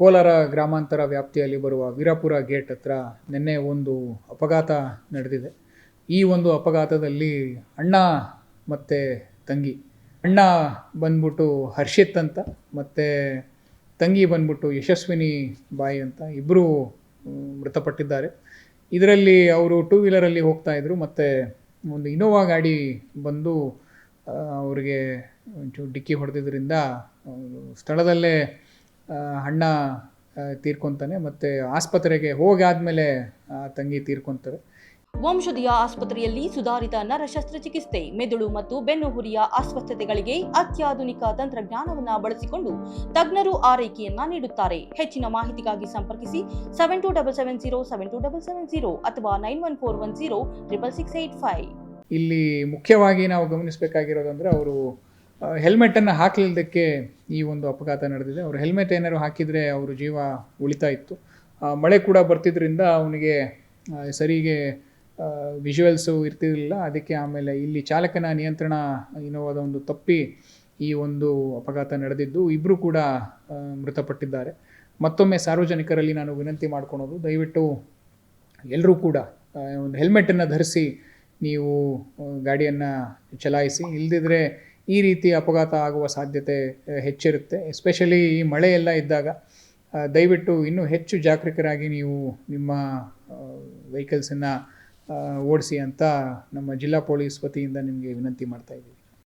ಕೋಲಾರ ಗ್ರಾಮಾಂತರ ವ್ಯಾಪ್ತಿಯಲ್ಲಿ ಬರುವ ವೀರಾಪುರ ಗೇಟ್ ಹತ್ರ ನಿನ್ನೆ ಒಂದು ಅಪಘಾತ ನಡೆದಿದೆ. ಈ ಒಂದು ಅಪಘಾತದಲ್ಲಿ ಅಣ್ಣ ಮತ್ತು ತಂಗಿ. ಅಣ್ಣ ಬಂದ್ಬಿಟ್ಟು ಹರ್ಷಿತ್ ಅಂತ, ಮತ್ತು ತಂಗಿ ಬಂದ್ಬಿಟ್ಟು ಯಶಸ್ವಿನಿ ಬಾಯಿ ಅಂತ ಇಬ್ಬರು ಮೃತಪಟ್ಟಿದ್ದಾರೆ. ಇದರಲ್ಲಿ ಅವರು ಟೂ ವೀಲರಲ್ಲಿ ಹೋಗ್ತಾ ಇದ್ದರು ಮತ್ತು ಒಂದು ಇನೋವಾ ಗಾಡಿ ಬಂದು ಅವರಿಗೆ ಒಂಚೂರು ಡಿಕ್ಕಿ ಹೊಡೆದಿದ್ದರಿಂದ ಸ್ಥಳದಲ್ಲೇ ಅಣ್ಣ ತೀರ್ಕೊತಾನೆ ಮತ್ತು ಆಸ್ಪತ್ರೆಗೆ ಹೋಗಾದ್ಮೇಲೆ ತಂಗಿ ತೀರ್ಕೊತಾರೆ. ವಂಶದಿಯ ಆಸ್ಪತ್ರೆಯಲ್ಲಿ ಸುಧಾರಿತ ನರ ಶಸ್ತ್ರಚಿಕಿತ್ಸೆ ಮೆದುಳು ಮತ್ತು ಬೆನ್ನುಹುರಿಯ ಅಸ್ವಸ್ಥತೆಗಳಿಗೆ ಅತ್ಯಾಧುನಿಕ ತಂತ್ರಜ್ಞಾನವನ್ನು ಬಳಸಿಕೊಂಡು ತಜ್ಞರು ಆರೈಕೆಯನ್ನ ನೀಡುತ್ತಾರೆ. ಹೆಚ್ಚಿನ ಮಾಹಿತಿಗಾಗಿ ಸಂಪರ್ಕಿಸಿ seven two double seven zero seven two double seven zero ಅಥವಾ nine one four one zero triple six eight five ಇಲ್ಲಿ ಮುಖ್ಯವಾಗಿ ನಾವು ಗಮನಿಸಬೇಕಾಗಿರೋದಂದ್ರೆ ಅವರು ಹೆಲ್ಮೆಟನ್ನು ಹಾಕಲಿಲ್ಲದಕ್ಕೆ ಈ ಒಂದು ಅಪಘಾತ ನಡೆದಿದೆ. ಅವರು ಹೆಲ್ಮೆಟ್ ಏನಾದ್ರು ಹಾಕಿದರೆ ಅವರು ಜೀವ ಉಳಿತಾ ಇತ್ತು. ಮಳೆ ಕೂಡ ಬರ್ತಿದ್ರಿಂದ ಅವನಿಗೆ ಸರಿಗೆ ವಿಜುವಲ್ಸು ಇರ್ತಿರಲಿಲ್ಲ. ಅದಕ್ಕೆ ಆಮೇಲೆ ಇಲ್ಲಿ ಚಾಲಕನ ನಿಯಂತ್ರಣ ಇನೋವಾದ ಒಂದು ತಪ್ಪಿ ಈ ಒಂದು ಅಪಘಾತ ನಡೆದಿದ್ದು. ಇಬ್ಬರು ಕೂಡ ಮೃತಪಟ್ಟಿದ್ದಾರೆ. ಮತ್ತೊಮ್ಮೆ ಸಾರ್ವಜನಿಕರಲ್ಲಿ ನಾನು ವಿನಂತಿ ಮಾಡ್ಕೊಳೋದು, ದಯವಿಟ್ಟು ಎಲ್ಲರೂ ಕೂಡ ಒಂದು ಹೆಲ್ಮೆಟನ್ನು ಧರಿಸಿ ನೀವು ಗಾಡಿಯನ್ನು ಚಲಾಯಿಸಿ. ಇಲ್ಲದಿದ್ದರೆ ಈ ರೀತಿ ಅಪಘಾತ ಆಗುವ ಸಾಧ್ಯತೆ ಹೆಚ್ಚಿರುತ್ತೆ. ಎಸ್ಪೆಷಲಿ ಈ ಮಳೆ ಎಲ್ಲ ಇದ್ದಾಗ ದಯವಿಟ್ಟು ಇನ್ನೂ ಹೆಚ್ಚು ಜಾಗೃತರಾಗಿ ನೀವು ನಿಮ್ಮ ವೆಹಿಕಲ್ಸನ್ನು ಓಡಿಸಿ ಅಂತ ನಮ್ಮ ಜಿಲ್ಲಾ ಪೊಲೀಸ್ ವತಿಯಿಂದ ನಿಮಗೆ ವಿನಂತಿ ಮಾಡ್ತಾ ಇದ್ದೀವಿ.